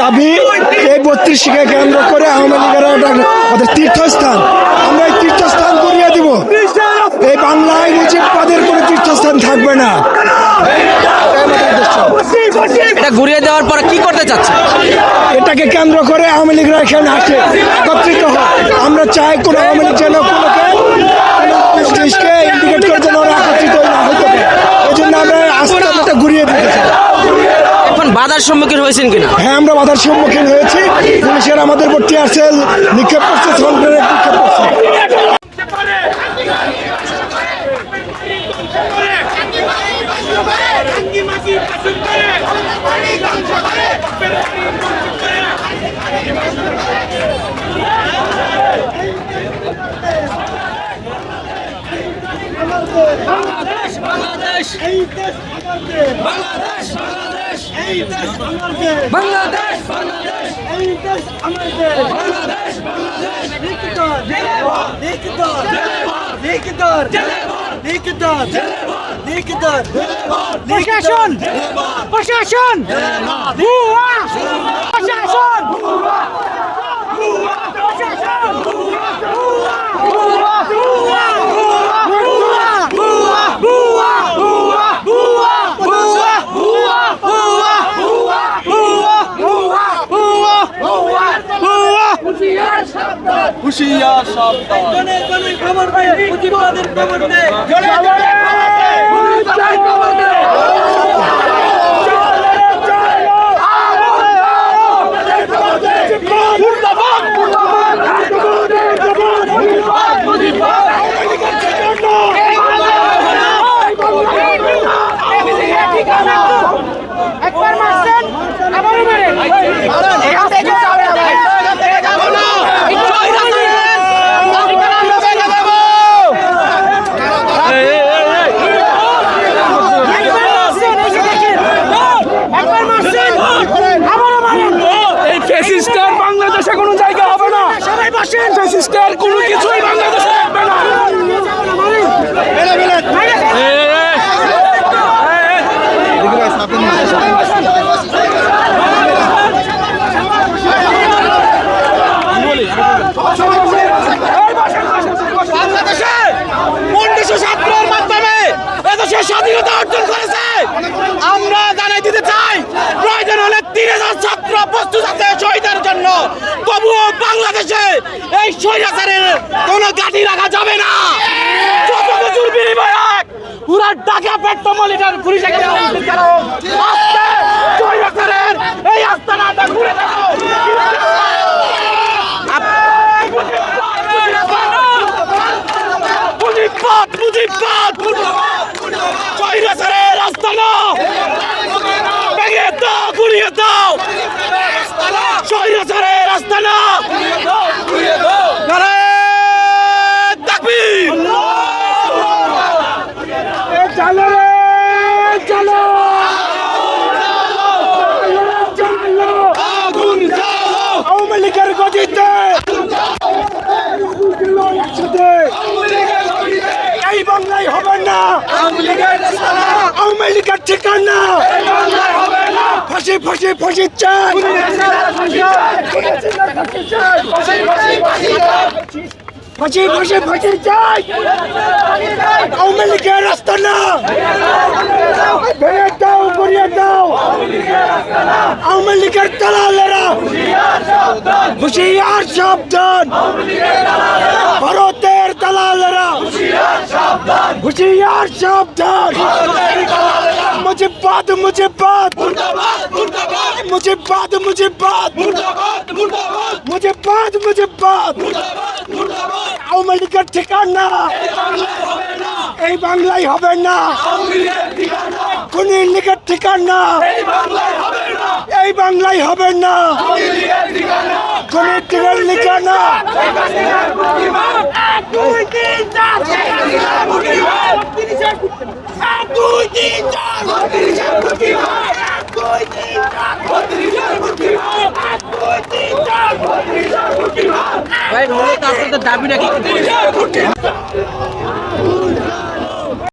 দাবি এই বত্রিশকে কেন্দ্র করে আওয়ামী লীগের ওদের তীর্থস্থান। আমরা এই তীর্থস্থান করিয়ে দিব। এই বাংলায় মুজিববাদের কোনো তীর্থস্থান থাকবে না। এটা ঘুরিয়ে দেওয়ার পরে কি করতে চাচ্ছে? এটাকে কেন্দ্র করে আওয়ামী লীগরা এখানে আসে। একত্রিত হয় আমরা চাই কোনো আওয়ামী লীগ যেন কোনো দেশকে ইন্ডিকেট করে যেন ওরা একত্রিত না হতে পারে এই জন্য আমরা আস্তে আস্তে ঘুরিয়ে দিতে চাই এখন বাধার সম্মুখীন হয়েছেন কিনা? হ্যাঁ আমরা বাধার সম্মুখীন হয়েছি। পুলিশের আমাদের উপর টিয়ারসেল নিক্ষেপ করছে সন্ত্রাসের নিক্ষেপ করছে। প্রশাসন! প্রশাসন! ভুয়া! প্রশাসন! একবার বসেন। কোনো কিছুই বাংলাদেশে থাকবে না স্বাধীনতা অর্জন করেছে আমরা জানাই দিতে চাই, প্রয়োজন হলে তিন হাজার ছাত্র বাংলাদেশে এই স্বৈরাচারের কোনো গাড়ি রাখা যাবে না। যত কিছুর বিনিময়ে পুরা টাকা পেট্রোমলিটার পুলিশে আস্তে স্বৈরাচারের এই আস্তানাটা ঘুরে দেখো মুজিবাদ মুজিবাদ কইরাসারে রাস্তা না ভেঙে গুড়িয়ে দাও। কইরাসারে রাস্তা না। চলো রে চলো আগুন জ্বালো। আওয়ামী লীগের গতিতে একসাথে এই বাংলায় হবে না। আওয়ামী লীগের ঠিকানা। ফাঁসি ফাঁসি ফাঁসি চাই। ফাঁসি ফাঁসি ফাঁসি চাই। আওয়ামী লীগের রাস্তা না। ভেঙে দাও গড়িয়ে দাও। আওয়ামী লীগের দালালেরা। হুশিয়ার সাবধান। ভারতের দালালেরা। হুশিয়ার সাবধান। মুজিবাদ মুজিবাদ মুজিবাদ মুজিবাদ মুজিবাদ মুজিবাদ আওয়ামী লীগের ঠিকানা এই বাংলায় হবে না। কোন লীগের ঠিকানা। এই বাংলায় হবে না। কোন লীগের ঠিকানা দুই তিন চার দুই তিন চার দুই তিন চার ভাই মূলত আপনাদের দাবিটা কি